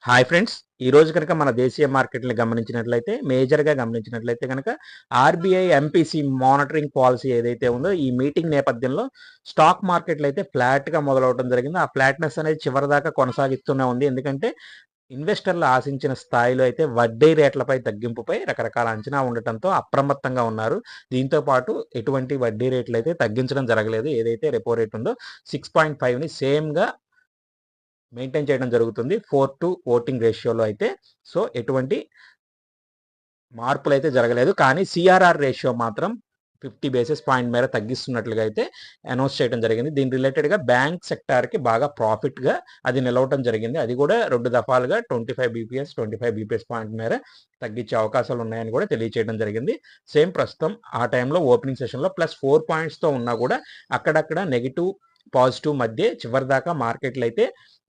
Hi friends ఈ రోజు కనుక మన దేశీయ మార్కెట్ని గమనించినట్లయితే మేజర్గా గమనించినట్లయితే కనుక ఆర్బీఐ ఎంపీసీ మానిటరింగ్ పాలసీ ఏదైతే ఉందో ఈ మీటింగ్ నేపథ్యంలో స్టాక్ మార్కెట్లు అయితే ఫ్లాట్గా మొదలవడం జరిగింది. ఆ ఫ్లాట్నెస్ అనేది చివరిదాకా కొనసాగిస్తూనే ఉంది. ఎందుకంటే ఇన్వెస్టర్లు ఆశించిన స్థాయిలో అయితే వడ్డీ రేట్లపై తగ్గింపుపై రకరకాల అంచనా ఉండటంతో అప్రమత్తంగా ఉన్నారు. దీంతో పాటు ఎటువంటి వడ్డీ రేట్లు అయితే తగ్గించడం జరగలేదు. ఏదైతే రెపో రేట్ ఉందో సిక్స్ పాయింట్ ఫైవ్ని సేమ్గా మెయింటైన్ చేయడం జరుగుతుంది. ఫోర్ టు ఓటింగ్ రేషియోలో అయితే. సో ఎటువంటి మార్పులు అయితే జరగలేదు. కానీ సిఆర్ఆర్ రేషియో మాత్రం ఫిఫ్టీ బేసిస్ పాయింట్ మేర తగ్గిస్తున్నట్లుగా అయితే అనౌన్స్ చేయడం జరిగింది. దీని రిలేటెడ్గా బ్యాంక్ సెక్టార్కి బాగా ప్రాఫిట్గా అది నిలవటం జరిగింది. అది కూడా రెండు దఫాలుగా twenty five BPS twenty five BPS point మేర తగ్గించే అవకాశాలు ఉన్నాయని కూడా తెలియచేయడం జరిగింది. సేమ్ ప్రస్తుతం ఆ టైంలో ఓపెనింగ్ సెషన్లో ప్లస్ ఫోర్ పాయింట్స్తో ఉన్నా కూడా అక్కడక్కడ నెగిటివ్ పాజిటివ్ మధ్య చివరి దాకా మార్కెట్లు అయితే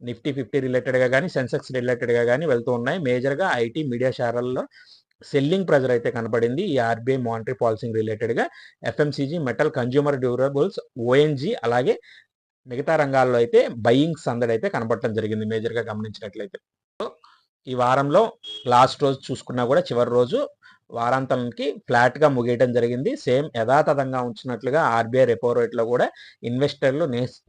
నిఫ్టీ ఫిఫ్టీ రిలేటెడ్గా కానీ సెన్సెక్స్ రిలేటెడ్గా కానీ వెళ్తూ ఉన్నాయి. మేజర్గా ఐటీ మీడియా షేర్లలో సెల్లింగ్ ప్రెజర్ అయితే కనపడింది ఈ ఆర్బీఐ మానిటరీ పాలసీ రిలేటెడ్గా FMCG metal consumer durables ONG అలాగే మిగతా రంగాల్లో అయితే బయింగ్ సందడి అయితే కనపడటం జరిగింది. మేజర్గా గమనించినట్లయితే. ఈ వారంలో లాస్ట్ రోజు చూసుకున్నా కూడా చివరి రోజు వారాంతానికి ఫ్లాట్గా ముగియటం జరిగింది. సేమ్ యథాతథంగా ఉంచినట్లుగా ఆర్బీఐ రెపో రేట్లో కూడా ఇన్వెస్టర్లు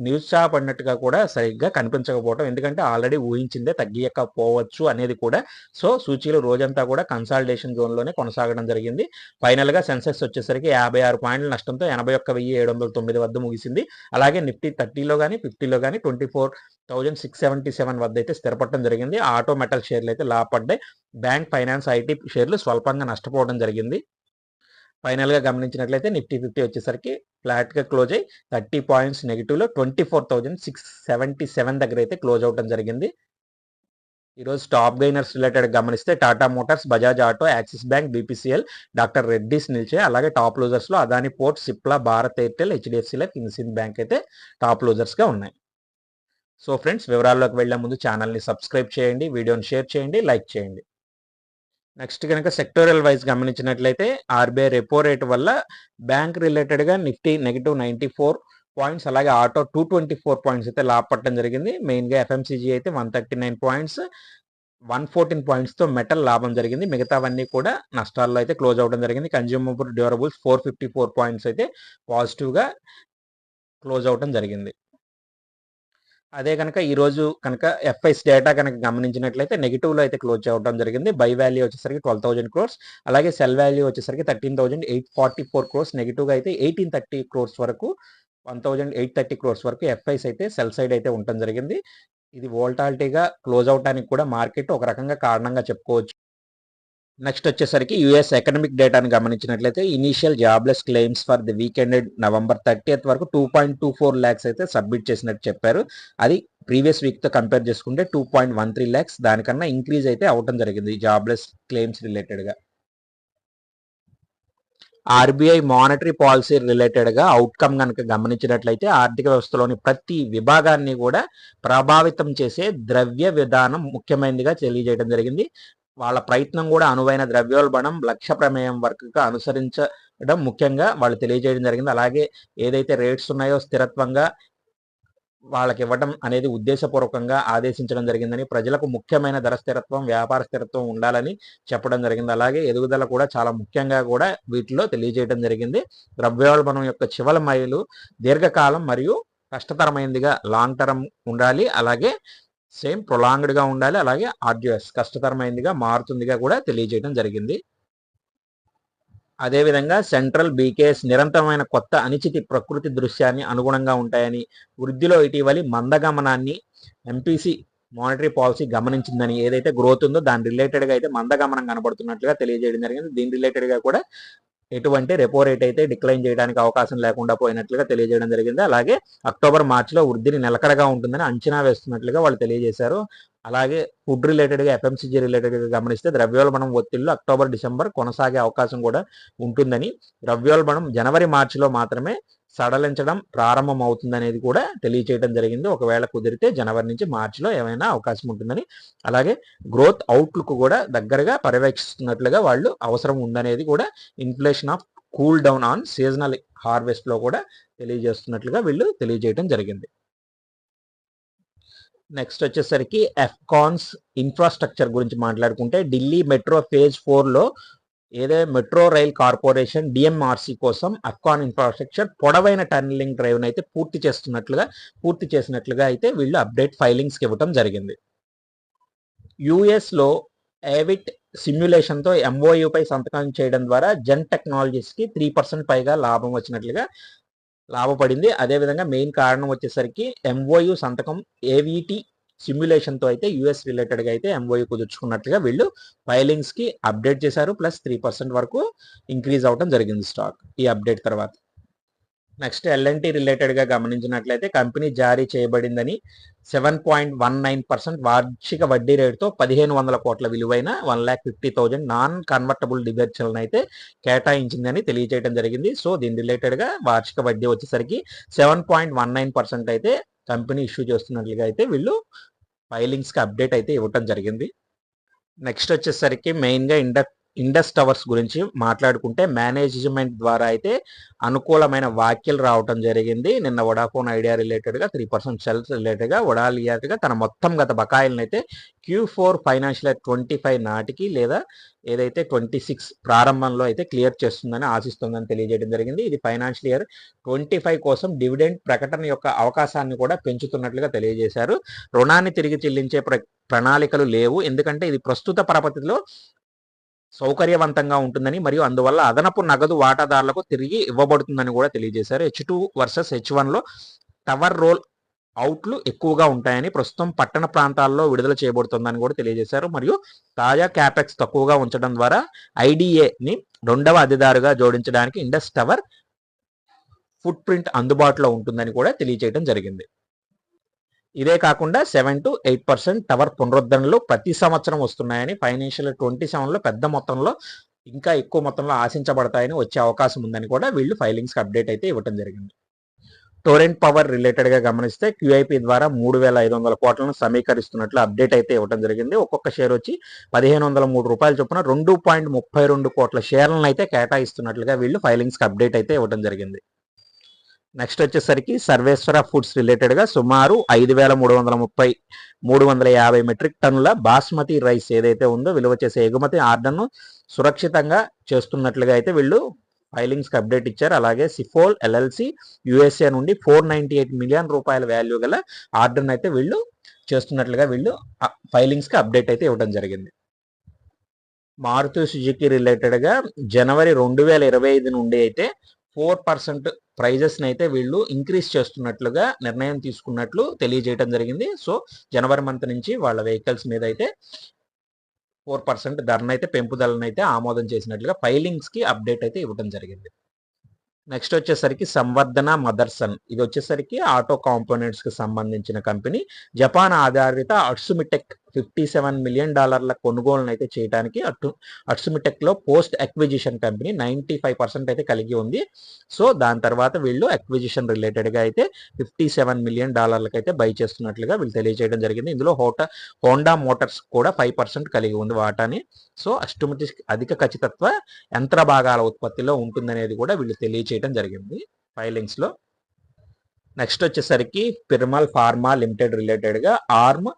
నిరుత్సాహపడినట్టుగా కూడా సరిగ్గా కనిపించకపోవడం ఎందుకంటే ఆల్రెడీ ఊహించిందే తగ్గియకపోవచ్చు అనేది కూడా. సో సూచీలు రోజంతా కూడా కన్సాలిడేషన్ జోన్లోనే కొనసాగడం జరిగింది. ఫైనల్గా సెన్సెక్స్ వచ్చేసరికి యాభై ఆరు పాయింట్ల నష్టంతో ఎనభై ఒక్క వెయ్యి ఏడు వందల తొమ్మిది వద్ద ముగిసింది. అలాగే నిఫ్టీ థర్టీలో కానీ ఫిఫ్టీలో కానీ twenty four thousand six seventy seven వద్ద అయితే స్థిరపడటం జరిగింది. ఆటో మెటల్ షేర్లు అయితే లాభపడ్డాయి. బ్యాంక్ ఫైనాన్స్ ఐటీ షేర్లు స్వల్పంగా నష్టపోవడం జరిగింది. ఫైనల్గా గమనించినట్లయితే నిఫ్టీ ఫిఫ్టీ వచ్చేసరికి ఫ్లాట్గా క్లోజ్ అయ్యి thirty points నెగిటివ్లో twenty four thousand six seventy seven దగ్గర అయితే క్లోజ్ అవడం జరిగింది. ఈరోజు టాప్ గైనర్స్ రిలేటెడ్ గమనిస్తే Tata Motors Bajaj Auto Axis Bank BPCL doctor Reddy's నిలిచే అలాగే top లూజర్స్లో Adani port Cipla Bharat Airtel HDFC life ఇన్సిన్ bank అయితే టాప్ లూజర్స్గా ఉన్నాయి. సో ఫ్రెండ్స్ వివరాల్లోకి వెళ్ళే ముందు ఛానల్ని సబ్స్క్రైబ్ చేయండి వీడియోని షేర్ చేయండి లైక్ చేయండి. నెక్స్ట్ కనుక సెక్టోరల్ వైజ్ గమనించినట్లయితే ఆర్బీఐ రెపో రేట్ వల్ల బ్యాంక్ రిలేటెడ్గా Nifty negative ninety four points అలాగే auto two twenty four points అయితే లాభపడటం జరిగింది. మెయిన్గా ఎఫ్ఎంసీజీ అయితే one thirty nine points one fourteen పాయింట్స్తో metal లాభం జరిగింది. మిగతావన్నీ కూడా నష్టాల్లో అయితే క్లోజ్ అవ్వడం జరిగింది. Consumer durables four fifty four points అయితే పాజిటివ్గా క్లోజ్ అవ్వడం జరిగింది. అదే కనుక ఈరోజు కనుక ఎఫ్ఐస్ డేటా కనుక గమనించినట్లయితే నెగిటివ్లో అయితే క్లోజ్ అవ్వడం జరిగింది. బై వాల్యూ వచ్చేసరికి ట్వెల్వ్ థౌసండ్ క్రోర్స్ అలాగే సెల్ వాల్యూ వచ్చేసరికి thirteen thousand eight forty four crores నెగిటివ్గా అయితే ఎయిటీన్ థర్టీ క్రోర్స్ వరకు one thousand eight thirty crores వరకు ఎఫ్ఐస్ అయితే సెల్ సైడ్ అయితే ఉండటం జరిగింది. ఇది వోల్టాలిటీగా క్లోజ్ అవడానికి కూడా మార్కెట్ ఒక రకంగా కారణంగా చెప్పుకోవచ్చు. నెక్స్ట్ వచ్చేసరికి యుఎస్ ఎకనమిక్ డేటాను గమనించినట్లయితే initial jobless claims for the week ended November thirtieth వరకు two point two four lakhs అయితే సబ్మిట్ చేసినట్టు చెప్పారు. అది ప్రీవియస్ వీక్తో కంపేర్ చేసుకుంటే two point one three lakhs దానికన్నా ఇంక్రీజ్ అయితే అవటం జరిగింది జాబ్లెస్ క్లెయిమ్స్ రిలేటెడ్గా ఆర్బీఐ మానిటరీ పాలసీ రిలేటెడ్గా అవుట్కమ్ కనుక గమనించినట్లయితే ఆర్థిక వ్యవస్థలోని ప్రతి విభాగాన్ని కూడా ప్రభావితం చేసే ద్రవ్య విధానం ముఖ్యమైనదిగా తెలియజేయడం జరిగింది. వాళ్ళ ప్రయత్నం కూడా అనువైన ద్రవ్యోల్బణం లక్ష్య ప్రమేయం వర్క్గా అనుసరించడం ముఖ్యంగా వాళ్ళు తెలియజేయడం జరిగింది. అలాగే ఏదైతే రేట్స్ ఉన్నాయో స్థిరత్వంగా వాళ్ళకి ఇవ్వడం అనేది ఉద్దేశపూర్వకంగా ఆదేశించడం జరిగిందని ప్రజలకు ముఖ్యమైన ధర స్థిరత్వం వ్యాపార స్థిరత్వం ఉండాలని చెప్పడం జరిగింది. అలాగే ఎదుగుదల కూడా చాలా ముఖ్యంగా కూడా వీటిలో తెలియజేయడం జరిగింది. ద్రవ్యోల్బణం యొక్క చివల మైలు దీర్ఘకాలం మరియు కష్టతరమైనదిగా లాంగ్ టర్మ్ ఉండాలి. అలాగే సేమ్ ప్రొలాంగ్డ్గా ఉండాలి అలాగే ఆర్డ్యూఎస్ కష్టతరమైనదిగా మారుతుందిగా కూడా తెలియజేయడం జరిగింది. అదేవిధంగా సెంట్రల్ బీకేఎస్ నిరంతరమైన కొత్త అనిచితి ప్రకృతి దృశ్యాన్ని అనుగుణంగా ఉంటాయని వృద్ధిలో ఇటీవలి మందగమనాన్ని ఎంపీసీ మానిటరీ పాలసీ గమనించిందని ఏదైతే గ్రోత్ ఉందో దాని రిలేటెడ్గా అయితే మందగమనం కనబడుతున్నట్లుగా తెలియజేయడం జరిగింది. దీని రిలేటెడ్గా కూడా ఎటువంటి రెపో రేట్ అయితే డిక్లైన్ చేయడానికి అవకాశం లేకుండా పోయినట్లుగా తెలియజేయడం జరిగింది. అలాగే అక్టోబర్ మార్చిలో వృద్ధిని నిలకడగా ఉంటుందని అంచనా వేస్తున్నట్లుగా వాళ్ళు తెలియజేశారు. అలాగే ఫుడ్ రిలేటెడ్గా ఎఫ్ఎంసీజీ రిలేటెడ్గా గమనిస్తే ద్రవ్యోల్బణం ఒత్తిళ్ళు అక్టోబర్ డిసెంబర్ కొనసాగే అవకాశం కూడా ఉంటుందని. ద్రవ్యోల్బణం జనవరి మార్చిలో మాత్రమే సడలించడం ప్రారంభమవుతుందనేది కూడా తెలియచేయడం జరిగింది. ఒకవేళ కుదిరితే జనవరి నుంచి మార్చిలో ఏమైనా అవకాశం ఉంటుందని అలాగే గ్రోత్ అవుట్లుక్ కూడా దగ్గరగా పర్యవేక్షిస్తున్నట్లుగా వాళ్ళు అవసరం ఉందనేది కూడా inflation of cool down on seasonal హార్వెస్ట్లో కూడా తెలియజేస్తున్నట్లుగా వీళ్ళు తెలియజేయడం జరిగింది. నెక్స్ట్ వచ్చేసరికి ఎఫ్కాన్స్ ఇన్ఫ్రాస్ట్రక్చర్ గురించి మాట్లాడుకుంటే ఢిల్లీ మెట్రో ఫేజ్ ఫోర్లో ఏదే మెట్రో రైల్ కార్పొరేషన్ డిఎంఆర్సి కోసం అక్వాన్ ఇన్ఫ్రాస్ట్రక్చర్ పొడవైన టన్నలింగ్ డ్రైవ్ అయితే పూర్తి చేస్తున్నట్లుగా పూర్తి చేసినట్లుగా అయితే వీళ్ళు అప్డేట్ ఫైలింగ్స్కి ఇవ్వటం జరిగింది. యుఎస్లో ఏవిట్ సిమ్యులేషన్తో ఎంఓయూపై సంతకం చేయడం ద్వారా జెన్ టెక్నాలజీస్కి త్రీ పర్సెంట్ పైగా లాభం వచ్చినట్లుగా లాభపడింది. అదేవిధంగా మెయిన్ కారణం వచ్చేసరికి ఎంఓయు సంతకం ఏవిటి సిమ్యులేషన్తో అయితే యుఎస్ రిలేటెడ్గా అయితే ఎంఓయూ కుదుర్చుకున్నట్లుగా వీళ్ళు ఫైలింగ్స్కి అప్డేట్ చేశారు. ప్లస్ త్రీ పర్సెంట్ వరకు ఇంక్రీజ్ అవడం జరిగింది స్టాక్ ఈ అప్డేట్ తర్వాత. నెక్స్ట్ ఎల్ఎన్టీ రిలేటెడ్గా గమనించినట్లయితే కంపెనీ జారీ చేయబడిందని seven point one nine percent వార్షిక వడ్డీ రేటుతో పదిహేను వందల కోట్ల విలువైన one lakh fifty thousand non convertible డిబెర్చర్లను అయితే కేటాయించిందని తెలియజేయడం జరిగింది. సో దీని రిలేటెడ్గా వార్షిక వడ్డీ వచ్చేసరికి seven point one nine percent అయితే కంపెనీ ఇష్యూ చేస్తున్నట్లుగా అయితే వీళ్ళు ఫైలింగ్స్కి అప్డేట్ అయితే ఇవ్వటం జరిగింది. నెక్స్ట్ వచ్చేసరికి మెయిన్గా ఇండక్ ఇండస్ టవర్స్ గురించి మాట్లాడుకుంటే మేనేజ్మెంట్ ద్వారా అయితే అనుకూలమైన వ్యాఖ్యలు రావటం జరిగింది. నిన్న వడాఫోన్ ఐడియా రిలేటెడ్గా త్రీ పర్సెంట్ సెల్స్ రిలేటెడ్గా గా గా తన మొత్తం గత బకాయిలను అయితే Q four financial twenty five నాటికి లేదా ఏదైతే ట్వంటీ సిక్స్ ప్రారంభంలో అయితే క్లియర్ చేస్తుందని ఆశిస్తుందని తెలియజేయడం జరిగింది. ఇది ఫైనాన్షియల్ ఇయర్ ట్వంటీ ఫైవ్ కోసం డివిడెండ్ ప్రకటన యొక్క అవకాశాన్ని కూడా పెంచుతున్నట్లుగా తెలియజేశారు. రుణాన్ని తిరిగి చెల్లించే ప్ర ప్రణాళికలు లేవు. ఎందుకంటే ఇది ప్రస్తుత పరపతిలో సౌకర్యవంతంగా ఉంటుందని మరియు అందువల్ల అదనపు నగదు వాటాదారులకు తిరిగి ఇవ్వబడుతుందని కూడా తెలియజేశారు. హెచ్ టూ వర్సెస్ హెచ్ వన్లో టవర్ రోల్ అవుట్లు ఎక్కువగా ఉంటాయని ప్రస్తుతం పట్టణ ప్రాంతాల్లో విడుదల చేయబడుతుందని కూడా తెలియజేశారు. మరియు తాజా క్యాపెక్స్ తక్కువగా ఉంచడం ద్వారా ఐడిఏని రెండవ అధిదారుగా జోడించడానికి ఇండస్ టవర్ ఫుట్ ప్రింట్ అందుబాటులో ఉంటుందని కూడా తెలియజేయడం జరిగింది. ఇదే కాకుండా seven to eight percent tower పునరుద్ధరణలు ప్రతి సంవత్సరం వస్తున్నాయని ఫైనాన్షియల్ ట్వంటీ సెవెన్లో పెద్ద మొత్తంలో ఇంకా ఎక్కువ మొత్తంలో ఆశించబడతాయని వచ్చే అవకాశం ఉందని కూడా వీళ్ళు ఫైలింగ్స్కి అప్డేట్ అయితే ఇవ్వడం జరిగింది. టోరెంట్ పవర్ రిలేటెడ్గా గమనిస్తే క్యూఐపి ద్వారా మూడు వేల ఐదు వందల కోట్లను సమీకరిస్తున్నట్లు అప్డేట్ అయితే ఇవ్వడం జరిగింది. ఒక్కొక్క షేర్ వచ్చి పదిహేను వందల మూడు రూపాయల చొప్పున రెండు పాయింట్ ముప్పై రెండు కోట్ల షేర్లను అయితే కేటాయిస్తున్నట్లుగా వీళ్ళు ఫైలింగ్స్కి అప్డేట్ అయితే ఇవ్వడం జరిగింది. నెక్స్ట్ వచ్చేసరికి సర్వేశ్వర ఫుడ్స్ రిలేటెడ్గా సుమారు ఐదు వేల మూడు వందల ముప్పై మూడు వందల యాభై మెట్రిక్ టన్నుల బాస్మతి రైస్ ఏదైతే ఉందో విలువ చేసే ఎగుమతి ఆర్డర్ను సురక్షితంగా చేస్తున్నట్లుగా అయితే వీళ్ళు ఫైలింగ్స్కి అప్డేట్ ఇచ్చారు. అలాగే సిఫోల్ ఎల్ఎల్సి యుఎస్ఏ నుండి ఫోర్ నైంటీ ఎయిట్ మిలియన్ రూపాయల వాల్యూ గల ఆర్డర్ని అయితే వీళ్ళు చేస్తున్నట్లుగా వీళ్ళు ఫైలింగ్స్కి అప్డేట్ అయితే ఇవ్వడం జరిగింది. మారుతి సుజుకి రిలేటెడ్గా జనవరి రెండు వేల ఇరవై ఐదు నుండి అయితే ఫోర్ పర్సెంట్ ప్రైజెస్ని అయితే వీళ్ళు ఇంక్రీజ్ చేస్తున్నట్లుగా నిర్ణయం తీసుకున్నట్లు తెలియజేయడం జరిగింది. సో జనవరి మంత్ నుంచి వాళ్ళ వెహికల్స్ మీద అయితే ఫోర్ పర్సెంట్ ధరనైతే పెంపుదలనైతే పెంపుదలను అయితే ఆమోదం చేసినట్లుగా ఫైలింగ్స్కి అప్డేట్ అయితే ఇవ్వడం జరిగింది. నెక్స్ట్ వచ్చేసరికి సంవర్ధన మదర్సన్. ఇది వచ్చేసరికి ఆటో కాంపోనెంట్స్కి సంబంధించిన కంపెనీ. జపాన్ ఆధారిత అట్సుమిటెక్ ఫిఫ్టీ సెవెన్ మిలియన్ డాలర్ల కొనుగోలను అయితే చేయడానికి అటు అట్సుమిటెక్లో post acquisition company ninety five percent అయితే కలిగి ఉంది. సో దాని తర్వాత వీళ్ళు అక్విజిషన్ రిలేటెడ్గా అయితే ఫిఫ్టీ సెవెన్ మిలియన్ డాలర్లకు అయితే బై చేస్తున్నట్లుగా వీళ్ళు తెలియజేయడం జరిగింది. ఇందులో హోటా హోండా మోటార్స్ కూడా ఫైవ్ పర్సెంట్ కలిగి ఉంది వాటాని. సో అస్టోమటిక్ అధిక ఖచ్చితత్వ యంత్ర భాగాల ఉత్పత్తిలో ఉంటుందనేది కూడా వీళ్ళు తెలియజేయడం జరిగింది ఫైలింగ్స్లో నెక్స్ట్ వచ్చేసరికి పిర్మల్ ఫార్మా లిమిటెడ్ రిలేటెడ్గా arm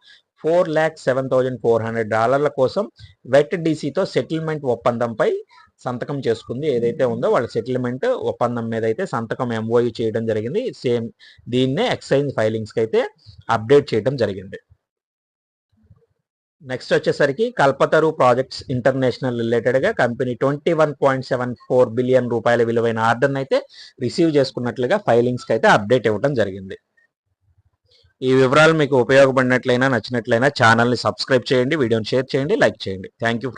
four lakh seven thousand four hundred డాలర్ల కోసం వెట్ డీసీతో సెటిల్మెంట్ ఒప్పందంపై సంతకం చేసుకుంది. ఏదైతే ఉందో వాళ్ళ సెటిల్మెంట్ ఒప్పందం మీద అయితే సంతకం ఎంఓయూ చేయడం జరిగింది. సేమ్ దీన్నే ఎక్సైజ్ ఫైలింగ్స్కి అయితే అప్డేట్ చేయడం జరిగింది. నెక్స్ట్ వచ్చేసరికి కల్పతరు ప్రాజెక్ట్స్ ఇంటర్నేషనల్ రిలేటెడ్గా company twenty one point seven four billion రూపాయల విలువైన ఆర్డర్ని అయితే రిసీవ్ చేసుకున్నట్లుగా ఫైలింగ్స్కి అయితే అప్డేట్ ఇవ్వడం జరిగింది. ఈ వివరాలు మీకు ఉపయోగపడినట్లయినా నచ్చినట్లయినా ఛానల్ని సబ్స్క్రైబ్ చేయండి వీడియోని షేర్ చేయండి లైక్ చేయండి. Thank you